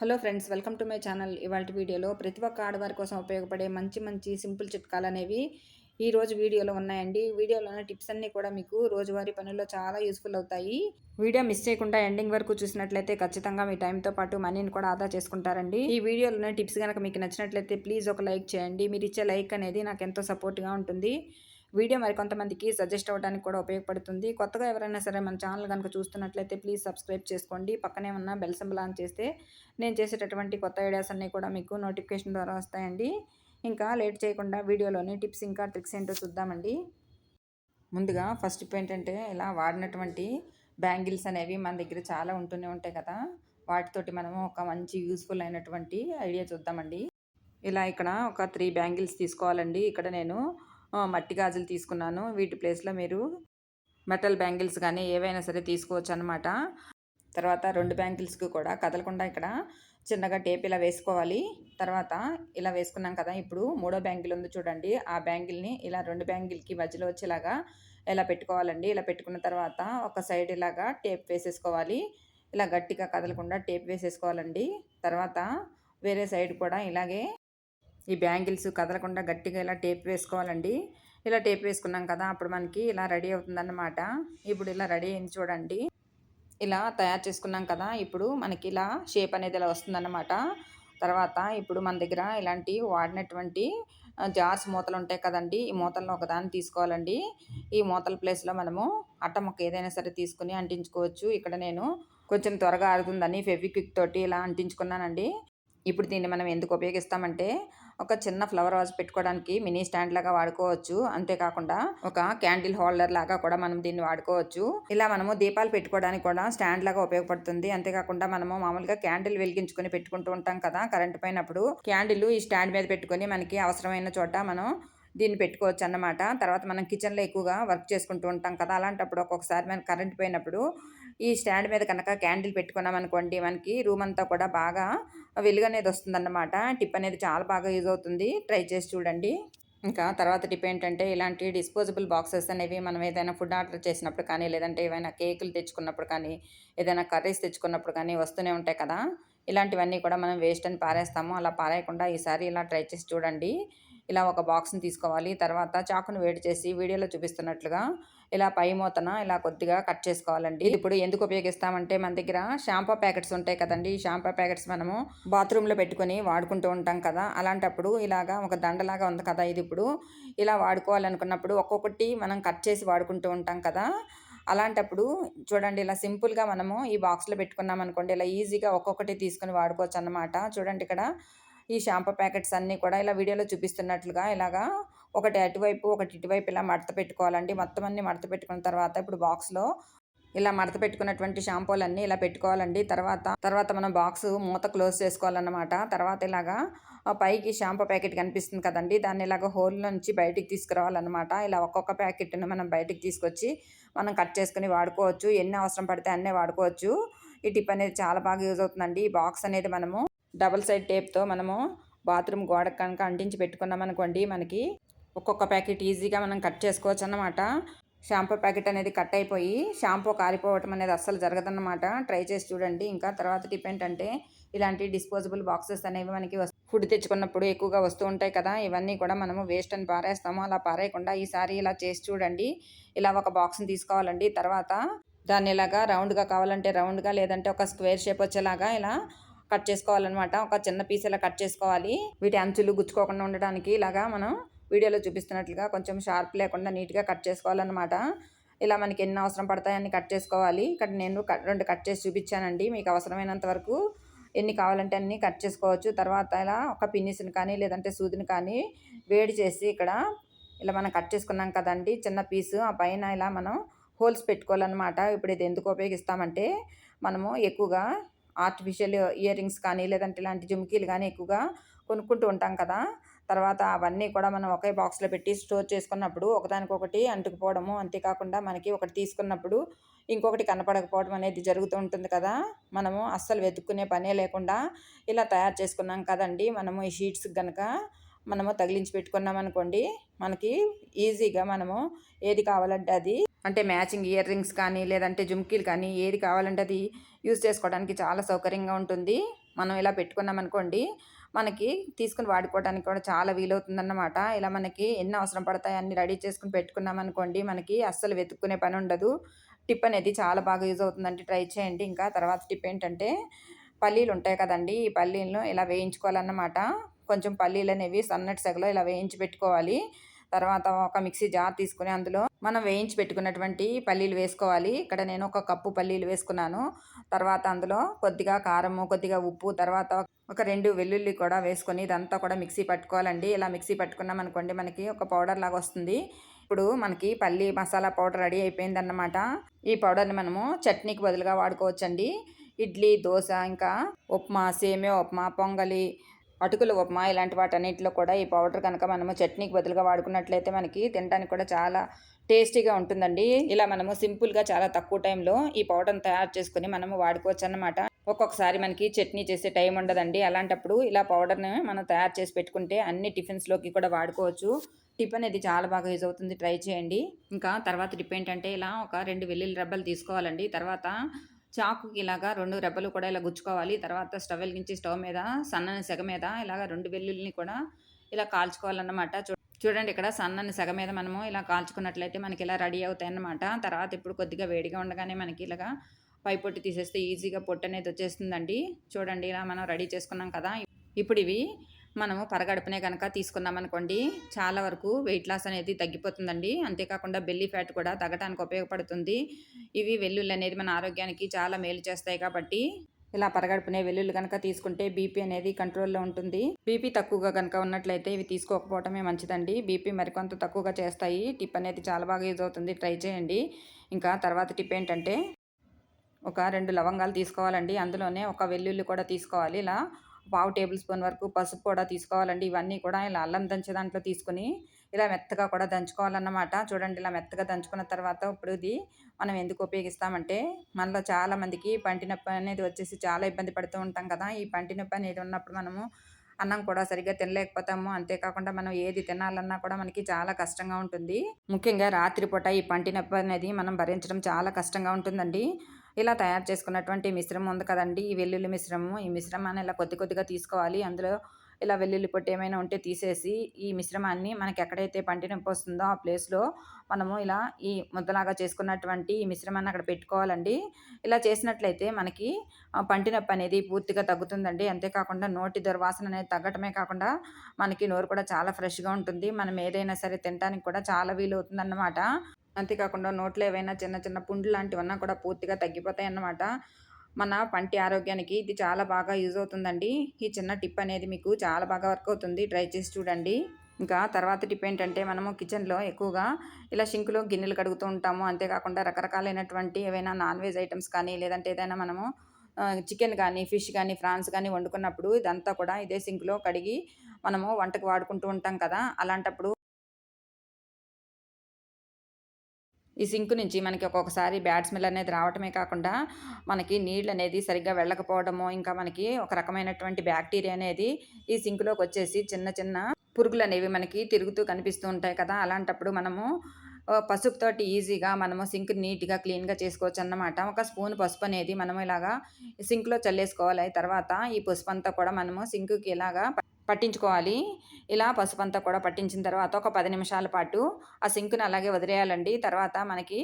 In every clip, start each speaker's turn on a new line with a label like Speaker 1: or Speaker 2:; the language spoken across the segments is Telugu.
Speaker 1: Hello friends welcome to my channel. ఇవాళ వీడియోలో ప్రతి ఒక్క ఆడవారి కోసం ఉపయోగపడే మంచి మంచి సింపుల్ చిట్కాలు అనేవి ఈరోజు వీడియోలో ఉన్నాయండి. వీడియోలోని టిప్స్ అన్నీ కూడా మీకు రోజువారీ పనుల్లో చాలా యూస్ఫుల్ అవుతాయి. వీడియో మిస్ చేయకుండా ఎండింగ్ వరకు చూసినట్లయితే ఖచ్చితంగా మీ టైంతో పాటు మనీని కూడా ఆదా చేసుకుంటారండి. ఈ వీడియోలోని టిప్స్ కనుక మీకు నచ్చినట్లయితే ప్లీజ్ ఒక లైక్ చేయండి. మీరు ఇచ్చే లైక్ అనేది నాకు ఎంతో సపోర్ట్గా ఉంటుంది. వీడియో మరి కొంతమందికి సజెస్ట్ అవ్వడానికి కూడా ఉపయోగపడుతుంది. కొత్తగా ఎవరైనా సరే మన ఛానల్ కనుక చూస్తున్నట్లయితే ప్లీజ్ సబ్స్క్రైబ్ చేసుకోండి. పక్కనే ఉన్న బెల్ సింబల్ ఆన్ చేస్తే నేను చేసేటటువంటి కొత్త ఐడియాస్ అన్నీ కూడా మీకు నోటిఫికేషన్ ద్వారా వస్తాయండి. ఇంకా లేట్ చేయకుండా వీడియోలోని టిప్స్ ఇంకా ట్రిక్స్ ఏంటో చూద్దామండి. ముందుగా ఫస్ట్ టిప్ ఏంటంటే ఇలా వాడినటువంటి బ్యాంగిల్స్ అనేవి మన దగ్గర చాలా ఉంటూనే ఉంటాయి కదా. వాటితోటి మనము ఒక మంచి యూస్ఫుల్ అయినటువంటి ఐడియా చూద్దామండి. ఇలా ఇక్కడ ఒక త్రీ బ్యాంగిల్స్ తీసుకోవాలండి. ఇక్కడ నేను మట్టి గాజులు తీసుకున్నాను. వీటి ప్లేస్లో మీరు మెటల్ బ్యాంగిల్స్ కానీ ఏవైనా సరే తీసుకోవచ్చు అనమాట తర్వాత రెండు బ్యాంగిల్స్కి కూడా కదలకుండా ఇక్కడ చిన్నగా టేప్ ఇలా వేసుకోవాలి. తర్వాత ఇలా వేసుకున్నాం కదా ఇప్పుడు మూడో బ్యాంగిల్ ఉంది చూడండి. ఆ బ్యాంగిల్ని ఇలా రెండు బ్యాంగిల్కి మధ్యలో వచ్చేలాగా ఇలా పెట్టుకోవాలండి? ఇలా పెట్టుకున్న తర్వాత ఒక సైడ్ ఇలాగా టేప్ వేసేసుకోవాలి. ఇలా గట్టిగా కదలకుండా టేప్ వేసేసుకోవాలండి. తర్వాత వేరే సైడ్ కూడా ఇలాగే ఈ బ్యాంగిల్స్ కదలకుండా గట్టిగా ఇలా టేప్ వేసుకోవాలండి. ఇలా టేప్ వేసుకున్నాం కదా అప్పుడు మనకి ఇలా రెడీ అవుతుందన్నమాట. ఇప్పుడు ఇలా రెడీ అయింది చూడండి. ఇలా తయారు చేసుకున్నాం కదా ఇప్పుడు మనకి ఇలా షేప్ అనేది ఇలా వస్తుందన్నమాట. తర్వాత ఇప్పుడు మన దగ్గర ఇలాంటి వాడినటువంటి జార్స్ మూతలు ఉంటాయి కదండి ఈ మూతలను ఒకదాన్ని తీసుకోవాలండి. ఈ మూతల ప్లేస్లో మనము అట్ట మొక్క ఏదైనా సరే తీసుకుని అంటించుకోవచ్చు. ఇక్కడ నేను కొంచెం త్వరగా ఆరుతుందని ఫెవిక్విక్ తోటి ఇలా అంటించుకున్నానండి. ఇప్పుడు దీన్ని మనం ఎందుకు ఉపయోగిస్తామంటే ఒక చిన్న ఫ్లవర్ వాజ్ పెట్టుకోవడానికి మినీ స్టాండ్ లాగా వాడుకోవచ్చు. అంతేకాకుండా ఒక క్యాండిల్ హోల్డర్ లాగా కూడా మనం దీన్ని వాడుకోవచ్చు. ఇలా మనము దీపాలు పెట్టుకోవడానికి కూడా స్టాండ్ లాగా ఉపయోగపడుతుంది. అంతేకాకుండా మనము మామూలుగా క్యాండిల్ వెలిగించుకొని పెట్టుకుంటూ ఉంటాం కదా కరెంట్ పోయినప్పుడు క్యాండిల్ ఈ స్టాండ్ మీద పెట్టుకొని మనకి అవసరమైన చోట మనం దీన్ని పెట్టుకోవచ్చు అన్నమాట. తర్వాత మనం కిచెన్లో ఎక్కువగా వర్క్ చేసుకుంటూ ఉంటాం కదా అలాంటప్పుడు ఒక్కొక్కసారి మనకి కరెంట్ పోయినప్పుడు ఈ స్టాండ్ మీద కనుక క్యాండిల్ పెట్టుకున్నాం అనుకోండి మనకి రూమ్ అంతా కూడా బాగా వెలుగు అనేది వస్తుందన్నమాట. టిప్ అనేది చాలా బాగా యూజ్ అవుతుంది. ట్రై చేసి చూడండి. ఇంకా తర్వాత టిప్ ఏంటంటే ఇలాంటి డిస్పోజబుల్ బాక్సెస్ అనేవి మనం ఏదైనా ఫుడ్ ఆర్డర్ చేసినప్పుడు కానీ లేదంటే ఏవైనా కేకులు తెచ్చుకున్నప్పుడు కానీ ఏదైనా కర్రీస్ తెచ్చుకున్నప్పుడు కానీ వస్తూనే ఉంటాయి కదా. ఇలాంటివన్నీ కూడా మనం వేస్ట్ అని పారేస్తాము. అలా పారేయకుండా ఈసారి ఇలా ట్రై చేసి చూడండి. ఇలా ఒక బాక్స్ని తీసుకోవాలి. తర్వాత చాకును వేడి చేసి వీడియోలో చూపిస్తున్నట్లుగా ఇలా పై మూతన ఇలా కొద్దిగా కట్ చేసుకోవాలండి. ఇప్పుడు ఎందుకు ఉపయోగిస్తామంటే మన దగ్గర షాంపూ ప్యాకెట్స్ ఉంటాయి కదండి. ఈ షాంపూ ప్యాకెట్స్ మనము బాత్రూంలో పెట్టుకొని వాడుకుంటూ ఉంటాం కదా. అలాంటప్పుడు ఇలాగా ఒక దండలాగా ఉంది కదా ఇది ఇప్పుడు. ఇలా వాడుకోవాలనుకున్నప్పుడు ఒక్కొక్కటి మనం కట్ చేసి వాడుకుంటూ ఉంటాం కదా. అలాంటప్పుడు చూడండి ఇలా సింపుల్గా మనము ఈ బాక్స్లో పెట్టుకున్నాం అనుకోండి ఇలా ఈజీగా ఒక్కొక్కటి తీసుకొని వాడుకోవచ్చు అన్నమాట. చూడండి ఇక్కడ ఈ షాంపూ ప్యాకెట్స్ అన్నీ కూడా ఇలా వీడియోలో చూపిస్తున్నట్లుగా ఇలాగా ఒకటి అటువైపు ఒకటి ఇటువైపు ఇలా మడత పెట్టుకోవాలండి. మొత్తం అన్ని మడత పెట్టుకున్న తర్వాత ఇప్పుడు బాక్స్లో ఇలా మడత పెట్టుకున్నటువంటి షాంపూలన్నీ ఇలా పెట్టుకోవాలండి. తర్వాత తర్వాత మనం బాక్స్ మూత క్లోజ్ చేసుకోవాలన్నమాట. తర్వాత ఇలాగా పైకి షాంపూ ప్యాకెట్ కనిపిస్తుంది కదండి. దాన్ని ఇలాగ హోల్ నుంచి బయటికి తీసుకురావాలన్నమాట. ఇలా ఒక్కొక్క ప్యాకెట్ను మనం బయటికి తీసుకొచ్చి మనం కట్ చేసుకుని వాడుకోవచ్చు. ఎన్ని అవసరం పడితే అన్నీ వాడుకోవచ్చు. ఈ టిప్ అనేది చాలా బాగా యూజ్ అవుతుందండి. ఈ బాక్స్ అనేది మనము డబల్ సైడ్ టేప్తో మనము బాత్రూమ్ గోడకు కనుక అంటించి పెట్టుకున్నాం అనుకోండి మనకి ఒక్కొక్క ప్యాకెట్ ఈజీగా మనం కట్ చేసుకోవచ్చు అన్నమాట షాంపూ ప్యాకెట్ అనేది కట్ అయిపోయి షాంపూ కారిపోవటం అనేది అస్సలు జరగదన్నమాట. ట్రై చేసి చూడండి. ఇంకా తర్వాత టిప్ ఏంటంటే ఇలాంటి డిస్పోజబుల్ బాక్సెస్ అనేవి మనకి ఫుడ్ తెచ్చుకున్నప్పుడు ఎక్కువగా వస్తూ ఉంటాయి కదా. ఇవన్నీ కూడా మనము వేస్ట్ అని పారేస్తాము. అలా పారేయకుండా ఈసారి ఇలా చేసి చూడండి. ఇలా ఒక బాక్స్ని తీసుకోవాలండి. తర్వాత దాన్ని ఇలాగా రౌండ్గా కావాలంటే రౌండ్గా లేదంటే ఒక స్క్వేర్ షేప్ వచ్చేలాగా ఇలా కట్ చేసుకోవాలన్నమాట. ఒక చిన్న పీస్ ఇలా కట్ చేసుకోవాలి. వీటి అంచులు గుచ్చుకోకుండా ఉండడానికి ఇలాగా మనం వీడియోలో చూపిస్తున్నట్లుగా కొంచెం షార్ప్ లేకుండా నీట్గా కట్ చేసుకోవాలన్నమాట. ఇలా మనకి ఎన్ని అవసరం పడతాయని కట్ చేసుకోవాలి. ఇక్కడ నేను రెండు కట్ చేసి చూపించానండి. మీకు అవసరమైనంత వరకు ఎన్ని కావాలంటే అన్ని కట్ చేసుకోవచ్చు. తర్వాత ఇలా ఒక పిన్నిస్ని కానీ లేదంటే సూదిని కానీ వేడి చేసి ఇక్కడ ఇలా మనం కట్ చేసుకున్నాం కదండి చిన్న పీసు. ఆ పైన ఇలా మనం హోల్స్ పెట్టుకోవాలన్నమాట. ఇప్పుడు ఇది ఎందుకు ఉపయోగిస్తామంటే మనము ఎక్కువగా ఆర్టిఫిషియల్ ఇయర్ రింగ్స్ కానీ లేదంటే ఇలాంటి జుమ్కీలు కానీ ఎక్కువగా కొనుక్కుంటూ ఉంటాం కదా. తర్వాత అవన్నీ కూడా మనం ఒకే బాక్స్లో పెట్టి స్టోర్ చేసుకున్నప్పుడు ఒకదానికొకటి అంటుకుపోవడము అంతేకాకుండా మనకి ఒకటి తీసుకున్నప్పుడు ఇంకొకటి కనపడకపోవడం అనేది జరుగుతూ ఉంటుంది కదా. మనము అస్సలు వెతుక్కునే పనే లేకుండా ఇలా తయారు చేసుకున్నాం కదండి. మనము ఈ షీట్స్ కనుక మనము తగిలించి పెట్టుకున్నాం అనుకోండి మనకి ఈజీగా మనము ఏది కావాలంటే అది అంటే మ్యాచింగ్ ఇయర్ రింగ్స్ కానీ లేదంటే జుమ్కీలు కానీ ఏది కావాలంటే అది యూజ్ చేసుకోవడానికి చాలా సౌకర్యంగా ఉంటుంది. మనం ఇలా పెట్టుకున్నాం అనుకోండి మనకి తీసుకుని వాడుకోవడానికి కూడా చాలా వీలవుతుందన్నమాట. ఇలా మనకి ఎన్ని అవసరం పడతాయి అన్ని రెడీ చేసుకుని పెట్టుకున్నాం అనుకోండి మనకి అస్సలు వెతుక్కునే పని ఉండదు. టిప్ అనేది చాలా బాగా యూజ్ అవుతుందండి. ట్రై చేయండి. ఇంకా తర్వాత టిప్ ఏంటంటే పల్లీలు ఉంటాయి కదండి ఈ పల్లీలను ఇలా వేయించుకోవాలన్నమాట. కొంచెం పల్లీలు అనేవి సన్నటి సెగలో ఇలా వేయించి పెట్టుకోవాలి. తర్వాత ఒక మిక్సీ జార్ తీసుకుని అందులో మనం వేయించి పెట్టుకున్నటువంటి పల్లీలు వేసుకోవాలి. ఇక్కడ నేను ఒక కప్పు పల్లీలు వేసుకున్నాను. తర్వాత అందులో కొద్దిగా కారము కొద్దిగా ఉప్పు తర్వాత ఒక రెండు వెల్లుల్లి కూడా వేసుకొని ఇదంతా కూడా మిక్సీ పట్టుకోవాలండి. ఇలా మిక్సీ పట్టుకున్నాం అనుకోండి మనకి ఒక పౌడర్ లాగా వస్తుంది. ఇప్పుడు మనకి పల్లి మసాలా పౌడర్ రెడీ అయిపోయింది అన్నమాట ఈ పౌడర్ని మనము చట్నీకి బదులుగా వాడుకోవచ్చండి. ఇడ్లీ దోశ ఇంకా ఉప్మా సేమియా ఉప్మా పొంగలి అటుకులు ఉప్మా ఇలాంటి వాటన్నిటిలో కూడా ఈ పౌడర్ కనుక మనము చట్నీకి బదులుగా వాడుకున్నట్లయితే మనకి తినడానికి కూడా చాలా టేస్టీగా ఉంటుందండి. ఇలా మనము సింపుల్గా చాలా తక్కువ టైంలో ఈ పౌడర్ని తయారు చేసుకుని మనము వాడుకోవచ్చు అన్నమాట ఒక్కొక్కసారి మనకి చట్నీ చేసే టైం ఉండదండి. అలాంటప్పుడు ఇలా పౌడర్ని మనం తయారు చేసి పెట్టుకుంటే అన్ని టిఫిన్స్లోకి కూడా వాడుకోవచ్చు. టిప్ అనేది చాలా బాగా యూజ్ అవుతుంది. ట్రై చేయండి. ఇంకా తర్వాత టిప్ ఏంటంటే ఇలా ఒక రెండు వెల్లుల్లి రబ్బలు తీసుకోవాలండి. తర్వాత చాకుకి ఇలాగా రెండు రెబ్బలు కూడా ఇలా గుచ్చుకోవాలి. తర్వాత స్టవ్ వెలిగించి స్టవ్ మీద సన్నని సెగ మీద ఇలాగ రెండు వెల్లుల్ని కూడా ఇలా కాల్చుకోవాలన్నమాట. చూడండి ఇక్కడ సన్నని సెగ మీద మనము ఇలా కాల్చుకున్నట్లయితే మనకి ఇలా రెడీ అవుతాయి అన్నమాట తర్వాత ఇప్పుడు కొద్దిగా వేడిగా ఉండగానే మనకి ఇలాగా పై పొట్టి తీసేస్తే ఈజీగా పొట్టు అనేది వచ్చేస్తుందండి. చూడండి ఇలా మనం రెడీ చేసుకున్నాం కదా. ఇప్పుడు ఇవి మనము పరగడుపునే కనుక తీసుకున్నామనుకోండి చాలా వరకు వెయిట్ లాస్ అనేది తగ్గిపోతుందండి. అంతేకాకుండా బెల్లీ ఫ్యాట్ కూడా తగ్గడానికి ఉపయోగపడుతుంది. ఇవి వెల్లుల్లి అనేది మన ఆరోగ్యానికి చాలా మేలు చేస్తాయి కాబట్టి ఇలా పరగడుపునే వెల్లుల్లి కనుక తీసుకుంటే బీపీ అనేది కంట్రోల్లో ఉంటుంది. బీపీ తక్కువగా కనుక ఉన్నట్లయితే ఇవి తీసుకోకపోవటమే మంచిదండి. బీపీ మరికొంత తక్కువగా చేస్తాయి. టిప్ అనేది చాలా బాగా యూజ్ అవుతుంది. ట్రై చేయండి. ఇంకా తర్వాత టిప్ ఏంటంటే ఒక రెండు లవంగాలు తీసుకోవాలండి. అందులోనే ఒక వెల్లుల్లి కూడా తీసుకోవాలి. ఇలా పావు టేబుల్ స్పూన్ వరకు పసుపు కూడా తీసుకోవాలండి. ఇవన్నీ కూడా ఇలా అల్లం దంచే దాంట్లో తీసుకుని ఇలా మెత్తగా కూడా దంచుకోవాలన్నమాట. చూడండి ఇలా మెత్తగా దంచుకున్న తర్వాత ఇప్పుడు ఇది మనం ఎందుకు ఉపయోగిస్తామంటే మనలో చాలామందికి పంటి నొప్పి అనేది వచ్చేసి చాలా ఇబ్బంది పడుతూ ఉంటాం కదా. ఈ పంటి నొప్పి అనేది ఉన్నప్పుడు మనము అన్నం కూడా సరిగ్గా తినలేకపోతాము. అంతేకాకుండా మనం ఏది తినాలన్నా కూడా మనకి చాలా కష్టంగా ఉంటుంది. ముఖ్యంగా రాత్రిపూట ఈ పంటి నొప్పి అనేది మనం భరించడం చాలా కష్టంగా ఉంటుందండి. ఇలా తయారు చేసుకున్నటువంటి మిశ్రమం ఉంది కదండి. ఈ వెల్లుల్లి మిశ్రమం ఈ మిశ్రమాన్ని ఇలా కొద్ది కొద్దిగా తీసుకోవాలి. అందులో ఇలా వెల్లుల్లి పొట్టు ఏమైనా ఉంటే తీసేసి ఈ మిశ్రమాన్ని మనకి ఎక్కడైతే పంటి నొప్పి వస్తుందో ఆ ప్లేస్లో మనము ఇలా ఈ ముద్దలాగా చేసుకున్నటువంటి ఈ మిశ్రమాన్ని అక్కడ పెట్టుకోవాలండి. ఇలా చేసినట్లయితే మనకి పంటి నొప్పి అనేది పూర్తిగా తగ్గుతుందండి. అంతేకాకుండా నోటి దుర్వాసన అనేది తగ్గటమే కాకుండా మనకి నోరు కూడా చాలా ఫ్రెష్గా ఉంటుంది. మనం ఏదైనా సరే తినడానికి కూడా చాలా వీలు అవుతుందన్నమాట అంతేకాకుండా నోట్లో ఏవైనా చిన్న చిన్న పుండ్లు లాంటివన్నా కూడా పూర్తిగా తగ్గిపోతాయి అన్నమాట. మన పంటి ఆరోగ్యానికి ఇది చాలా బాగా యూజ్ అవుతుందండి. ఈ చిన్న టిప్ అనేది మీకు చాలా బాగా వర్క్ అవుతుంది. ట్రై చేసి చూడండి. ఇంకా తర్వాత టిప్ ఏంటంటే మనము కిచెన్లో ఎక్కువగా ఇలా షింకులో గిన్నెలు కడుగుతూ ఉంటాము. అంతేకాకుండా రకరకాలైనటువంటి ఏవైనా నాన్ వెజ్ ఐటమ్స్ కానీ లేదంటే ఏదైనా మనము చికెన్ కానీ ఫిష్ కానీ ఫ్రాన్స్ కానీ వండుకున్నప్పుడు ఇదంతా కూడా ఇదే సింక్లో కడిగి మనము వంటకు వాడుకుంటూ ఉంటాం కదా. అలాంటప్పుడు ఈ సింక్ నుంచి మనకి ఒక్కొక్కసారి బ్యాడ్ స్మెల్ అనేది రావటమే కాకుండా మనకి నీళ్ళు అనేది సరిగ్గా వెళ్ళకపోవడము ఇంకా మనకి ఒక రకమైనటువంటి బ్యాక్టీరియా అనేది ఈ సింక్లోకి వచ్చేసి చిన్న చిన్న పురుగులు అనేవి మనకి తిరుగుతూ కనిపిస్తూ ఉంటాయి కదా. అలాంటప్పుడు మనము పసుపుతోటి ఈజీగా మనము సింక్ నీట్గా క్లీన్గా చేసుకోవచ్చు అన్నమాట. ఒక స్పూన్ పసుపు అనేది మనము ఇలాగా సింక్లో చల్లేసుకోవాలి. తర్వాత ఈ పసుపు అంతా కూడా మనము సింక్కి ఇలాగా పట్టించుకోవాలి. ఇలా పసుపు అంతా కూడా పట్టించిన తర్వాత ఒక పది నిమిషాల పాటు ఆ సింక్ని అలాగే వదిలేయాలండి. తర్వాత మనకి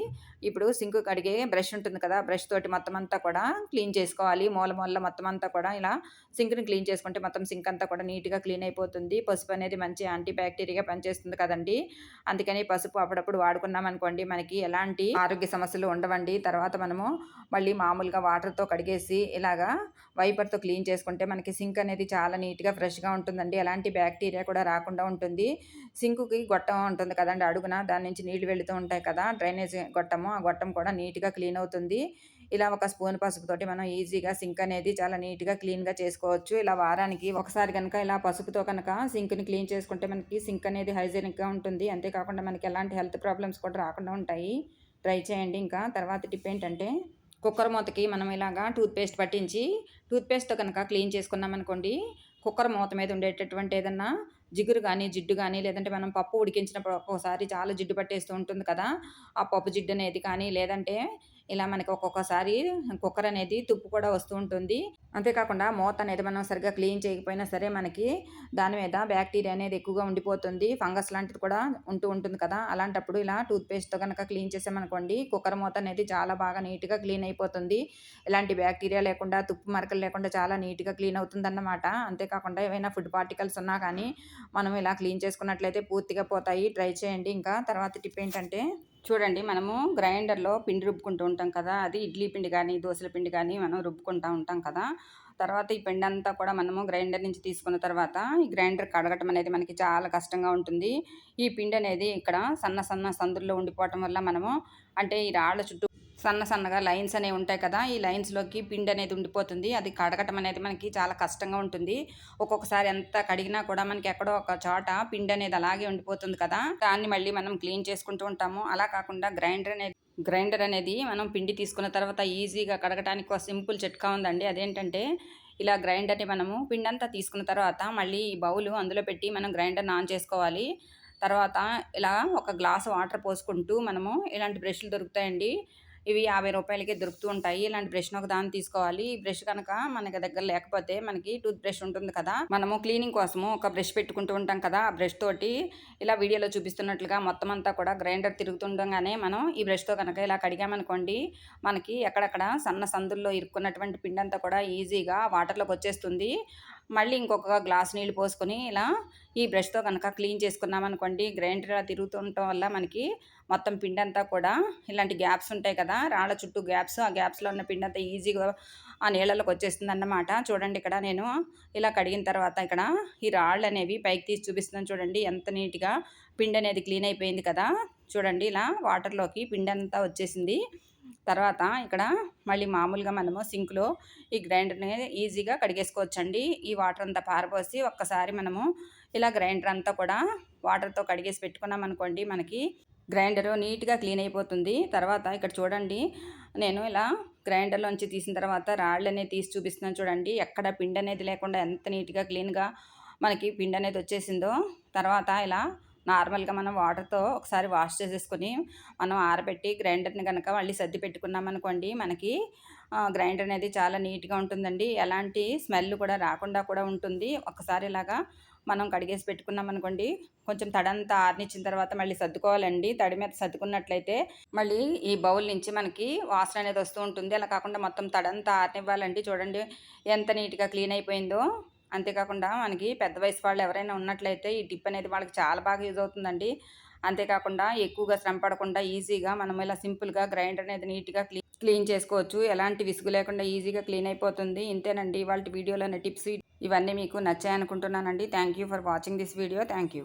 Speaker 1: ఇప్పుడు సింక్ కడిగే బ్రష్ ఉంటుంది కదా బ్రష్ తోటి మొత్తం అంతా కూడా క్లీన్ చేసుకోవాలి. మూల మూల మొత్తం అంతా కూడా ఇలా సింక్ని క్లీన్ చేసుకుంటే మొత్తం సింక్ అంతా కూడా నీట్గా క్లీన్ అయిపోతుంది. పసుపు అనేది మంచి యాంటీ బ్యాక్టీరియా పనిచేస్తుంది కదండి. అందుకని పసుపు అప్పుడప్పుడు వాడుకున్నాం అనుకోండి మనకి ఎలాంటి ఆరోగ్య సమస్యలు ఉండవండి. తర్వాత మనము మళ్ళీ మామూలుగా వాటర్తో కడిగేసి ఇలాగా వైపర్తో క్లీన్ చేసుకుంటే మనకి సింక్ అనేది చాలా నీట్గా ఫ్రెష్గా ఉంటుందండి. ఎలాంటి బ్యాక్టీరియా కూడా రాకుండా ఉంటుంది. సింకుకి గొట్టం ఉంటుంది కదండి అడుగున. దాని నుంచి నీళ్ళు వెళుతూ ఉంటాయి కదా డ్రైనేజ్ గొట్టము. ఆ గొట్టం కూడా నీట్గా క్లీన్ అవుతుంది. ఇలా ఒక స్పూన్ పసుపుతోటి మనం ఈజీగా సింక్ అనేది చాలా నీట్గా క్లీన్గా చేసుకోవచ్చు. ఇలా వారానికి ఒకసారి కనుక ఇలా పసుపుతో కనుక సింక్ని క్లీన్ చేసుకుంటే మనకి సింక్ అనేది హైజీనిక్గా ఉంటుంది. అంతేకాకుండా మనకి ఎలాంటి హెల్త్ ప్రాబ్లమ్స్ కూడా రాకుండా ఉంటాయి. ట్రై చేయండి ఇంకా. తర్వాత టిప్ ఏంటంటే కుక్కర్ మూతకి మనం ఇలాగా టూత్పేస్ట్ పట్టించి టూత్పేస్ట్తో కనుక క్లీన్ చేసుకున్నాం అనుకోండి కుక్కర్ మూత మీద ఉండేటటువంటి ఏదన్నా జిగురు కానీ జిడ్డు కానీ లేదంటే మనం పప్పు ఉడికించినప్పుడు ఒక్కోసారి చాలా జిడ్డు పట్టేస్తూ ఉంటుంది కదా. ఆ పప్పు జిడ్డు అనేది కానీ లేదంటే ఇలా మనకి ఒక్కొక్కసారి కుక్కర్ అనేది తుప్పు కూడా వస్తూ ఉంటుంది. అంతేకాకుండా మూత అనేది మనం సరిగ్గా క్లీన్ చేయకపోయినా సరే మనకి దాని మీద బ్యాక్టీరియా అనేది ఎక్కువగా ఉండిపోతుంది. ఫంగస్ లాంటిది కూడా ఉంటూ ఉంటుంది కదా. అలాంటప్పుడు ఇలా టూత్పేస్ట్తో కనుక క్లీన్ చేసామనుకోండి కుక్కర్ మూత అనేది చాలా బాగా నీట్గా క్లీన్ అయిపోతుంది. ఇలాంటి బ్యాక్టీరియా లేకుండా తుప్పు మరకలు లేకుండా చాలా నీట్గా క్లీన్ అవుతుంది అన్నమాట అంతేకాకుండా ఏవైనా ఫుడ్ పార్టికల్స్ ఉన్నా కానీ మనం ఇలా క్లీన్ చేసుకున్నట్లయితే పూర్తిగా పోతాయి. ట్రై చేయండి. ఇంకా తర్వాత టిప్ ఏంటంటే చూడండి మనము గ్రైండర్లో పిండి రుబ్బుకుంటూ ఉంటాం కదా అది ఇడ్లీ పిండి కానీ దోశల పిండి కానీ మనం రుబ్బుకుంటూ ఉంటాం కదా. తర్వాత ఈ పిండి అంతా కూడా మనము గ్రైండర్ నుంచి తీసుకున్న తర్వాత ఈ గ్రైండర్ కడగటం అనేది మనకి చాలా కష్టంగా ఉంటుంది. ఈ పిండి అనేది ఇక్కడ సన్న సన్న సందుల్లో ఉండిపోవటం వల్ల మనము అంటే ఈ రాళ్ళ చుట్టూ సన్న సన్నగా లైన్స్ అనేవి ఉంటాయి కదా ఈ లైన్స్లోకి పిండి అనేది ఉండిపోతుంది. అది కడగటం అనేది మనకి చాలా కష్టంగా ఉంటుంది. ఒక్కొక్కసారి ఎంత కడిగినా కూడా మనకి ఎక్కడో ఒక చోట పిండి అనేది అలాగే ఉండిపోతుంది కదా దాన్ని మళ్ళీ మనం క్లీన్ చేసుకుంటూ ఉంటాము. అలా కాకుండా గ్రైండర్ అనేది గ్రైండర్ అనేది మనం పిండి తీసుకున్న తర్వాత ఈజీగా కడగటానికి ఒక సింపుల్ చిట్కా ఉందండి. అదేంటంటే ఇలా గ్రైండర్ని మనము పిండి అంతా తీసుకున్న తర్వాత మళ్ళీ ఈ బౌలు అందులో పెట్టి మనం గ్రైండర్ని ఆన్ చేసుకోవాలి. తర్వాత ఇలా ఒక గ్లాస్ వాటర్ పోసుకుంటూ మనము ఇలాంటి బ్రష్లు దొరుకుతాయండి. ఇవి యాభై రూపాయలకే దొరుకుతూ ఉంటాయి. ఇలాంటి బ్రష్ను ఒక దాన్ని తీసుకోవాలి. ఈ బ్రష్ కనుక మనకి దగ్గర లేకపోతే మనకి టూత్ బ్రష్ ఉంటుంది కదా మనము క్లీనింగ్ కోసము ఒక బ్రష్ పెట్టుకుంటూ ఉంటాం కదా ఆ బ్రష్ తోటి. ఇలా వీడియోలో చూపిస్తున్నట్లుగా మొత్తం అంతా కూడా గ్రైండర్ తిరుగుతుండగానే మనం ఈ బ్రష్తో కనుక ఇలా కడిగామనుకోండి మనకి ఎక్కడక్కడ సన్న సందుల్లో ఇరుక్కున్నటువంటి పిండి అంతా కూడా ఈజీగా వాటర్లోకి వచ్చేస్తుంది. మళ్ళీ ఇంకొక గ్లాస్ నీళ్ళు పోసుకొని ఇలా ఈ బ్రష్తో కనుక క్లీన్ చేసుకున్నాం అనుకోండి గ్రైండర్ అలా తిరుగుతుండటం వల్ల మనకి మొత్తం పిండి అంతా కూడా ఇలాంటి గ్యాప్స్ ఉంటాయి కదా రాళ్ళ చుట్టూ గ్యాప్స్ ఆ గ్యాప్స్లో ఉన్న పిండి అంతా ఈజీగా ఆ నీళ్ళలోకి వచ్చేస్తుంది అన్నమాట చూడండి ఇక్కడ నేను ఇలా కడిగిన తర్వాత ఇక్కడ ఈ రాళ్ళు అనేవి పైకి తీసి చూపిస్తున్నాను చూడండి ఎంత నీట్గా పిండి అనేది క్లీన్ అయిపోయింది కదా. చూడండి ఇలా వాటర్లోకి పిండి అంతా వచ్చేసింది. తర్వాత ఇక్కడ మళ్ళీ మామూలుగా మనము సింక్లో ఈ గ్రైండర్ని ఈజీగా కడిగేసుకోవచ్చండి. ఈ వాటర్ అంతా పారపోసి ఒక్కసారి మనము ఇలా గ్రైండర్ అంతా కూడా వాటర్తో కడిగేసి పెట్టుకున్నాం అనుకోండి మనకి గ్రైండర్ నీట్గా క్లీన్ అయిపోతుంది. తర్వాత ఇక్కడ చూడండి నేను ఇలా గ్రైండర్లోంచి తీసిన తర్వాత రాళ్ళు అనేది తీసి చూపిస్తున్నాను చూడండి. ఎక్కడ పిండి అనేది లేకుండా ఎంత నీట్గా క్లీన్గా మనకి పిండి అనేది వచ్చేసిందో. తర్వాత ఇలా నార్మల్గా మనం వాటర్తో ఒకసారి వాష్ చేసేసుకొని మనం ఆరబెట్టి గ్రైండర్ని కనుక మళ్ళీ సర్ది పెట్టుకున్నాం అనుకోండి మనకి గ్రైండర్ అనేది చాలా నీట్గా ఉంటుందండి. ఎలాంటి స్మెల్ కూడా రాకుండా కూడా ఉంటుంది. ఒకసారి ఇలాగా మనం కడిగేసి పెట్టుకున్నాం అనుకోండి కొంచెం తడంతా ఆరినిచ్చిన తర్వాత మళ్ళీ సర్దుకోవాలండి. తడి మీద సర్దుకున్నట్లయితే మళ్ళీ ఈ బౌల్ నుంచి మనకి వాసన అనేది వస్తూ ఉంటుంది. అలా కాకుండా మొత్తం తడంతా ఆరినివ్వాలండి. చూడండి ఎంత నీట్గా క్లీన్ అయిపోయిందో. అంతేకాకుండా మనకి పెద్ద వయసు వాళ్ళు ఎవరైనా ఉన్నట్లయితే ఈ టిప్ అనేది వాళ్ళకి చాలా బాగా యూజ్ అవుతుందండి. అంతేకాకుండా ఎక్కువగా శ్రమ పడకుండా ఈజీగా మనం ఇలా సింపుల్గా గ్రైండర్ అనేది నీట్గా క్లీన్ క్లీన్ చేసుకోవచ్చు. ఎలాంటి విసుగు లేకుండా ఈజీగా క్లీన్ అయిపోతుంది. ఇంతేనండి. వాళ్ళ వీడియోలోని టిప్స్ ఇవన్నీ మీకు నచ్చాయనుకుంటున్నానండి. Thank you for watching this video. Thank you